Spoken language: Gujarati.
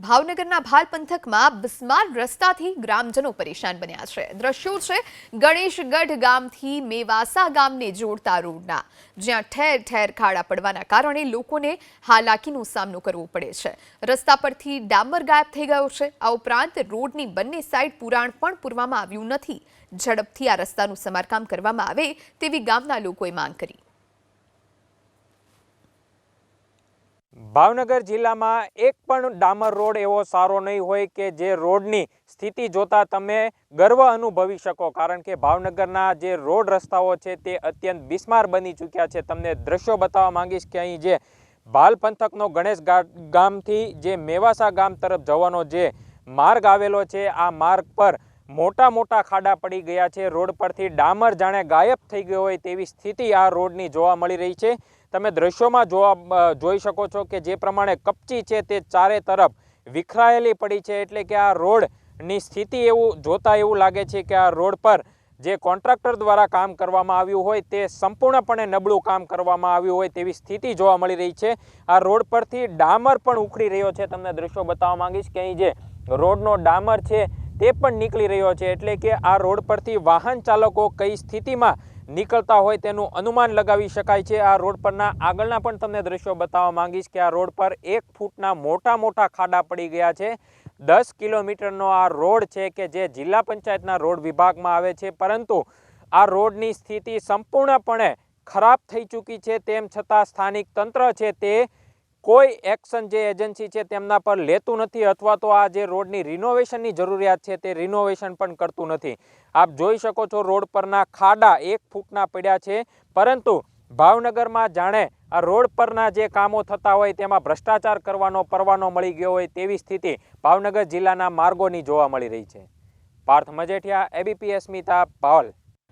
ભાવનગરના ભાલ પંથકમાં બિસ્માર રસ્તાથી ગ્રામજનો પરેશાન બન્યા છે. દ્રશ્યો છે, ગણેશગઢ ગામથી મેવાસા ગામને જોડતા રોડના. જ્યાં ઠેર ઠેર ખાડા પડવાના કારણે લોકોને હાલાકીનો સામનો કરવો પડે છે. રસ્તા પરથી ડામર ગાયબ થઈ ગયો છે. આ ઉપરાંત રોડની બંને સાઈડ પુરાણ પણ પૂરવામાં આવ્યું નથી. ઝડપથી આ રસ્તાનું સમારકામ કરવામાં આવે તેવી ગામના લોકોએ માંગ કરી. ભાવનગર જિલ્લામાં એક પણ ડામર રોડ એવો સારો નહીં હોય કે જે રોડની સ્થિતિ જોતા તમે ગર્વ અનુભવી શકો. કારણ કે ભાવનગરના જે રોડ રસ્તાઓ છે તે અત્યંત બિસ્માર બની ચૂક્યા છે. તમને દ્રશ્યો બતાવવા માંગીશ કે અહીં જે ભાલ પંથકનો ગણેશ ગામથી જે મેવાસા ગામ તરફ જવાનો જે માર્ગ આવેલો છે, આ માર્ગ પર મોટા મોટા ખાડા પડી ગયા છે. રોડ પરથી ડામર જાણે ગાયબ થઈ ગયો હોય તેવી સ્થિતિ આ રોડની જોવા મળી રહી છે. તમે દ્રશ્યોમાં જોવા જોઈ શકો છો કે જે પ્રમાણે કપચી છે તે ચારે તરફ વિખરાયેલી પડી છે એટલે કે આ રોડની સ્થિતિ એવું, જોતા એવું લાગે છે કે આ રોડ પર જે કોન્ટ્રાક્ટર દ્વારા કામ કરવામાં આવ્યું હોય તે સંપૂર્ણપણે નબળું કામ કરવામાં આવ્યું હોય તેવી સ્થિતિ જોવા મળી રહી છે. આ રોડ પરથી ડામર પણ ઉખડી રહ્યો છે. તમને દ્રશ્યો બતાવવા માંગીશ કે અહીં જે રોડનો ડામર છે તે પણ નીકળી રહ્યો છે. એટલે કે આ રોડ પરથી વાહન ચાલકો કઈ સ્થિતિમાં નીકળતા હોય તેનું અનુમાન લગાવી શકાય છે. આ રોડ પરના આગળના પણ તમને દ્રશ્યો બતાવવા માંગીશ કે આ રોડ પર એક ફૂટના મોટા મોટા ખાડા પડી ગયા છે. દસ કિલોમીટરનો આ રોડ છે કે જે જિલ્લા પંચાયતના રોડ વિભાગમાં આવે છે. પરંતુ આ રોડની સ્થિતિ સંપૂર્ણપણે ખરાબ થઈ ચૂકી છે. તેમ છતાં સ્થાનિક તંત્ર છે તે કોઈ એક્શન જે એજન્સી છે તેમના પર લેતું નથી અથવા તો આ જે રોડની રિનોવેશનની જરૂરિયાત છે તે રિનોવેશન પણ કરતું નથી. આપ જોઈ શકો છો રોડ પરના ખાડા એક ફૂટના પડ્યા છે. પરંતુ ભાવનગરમાં જાણે આ રોડ પરના જે કામો થતા હોય તેમાં ભ્રષ્ટાચાર કરવાનો પરવાનો મળી ગયો હોય તેવી સ્થિતિ ભાવનગર જિલ્લાના માર્ગોની જોવા મળી રહી છે. પાર્થ મજેઠિયા એબીપીએસ સ્મિતા ભાવલ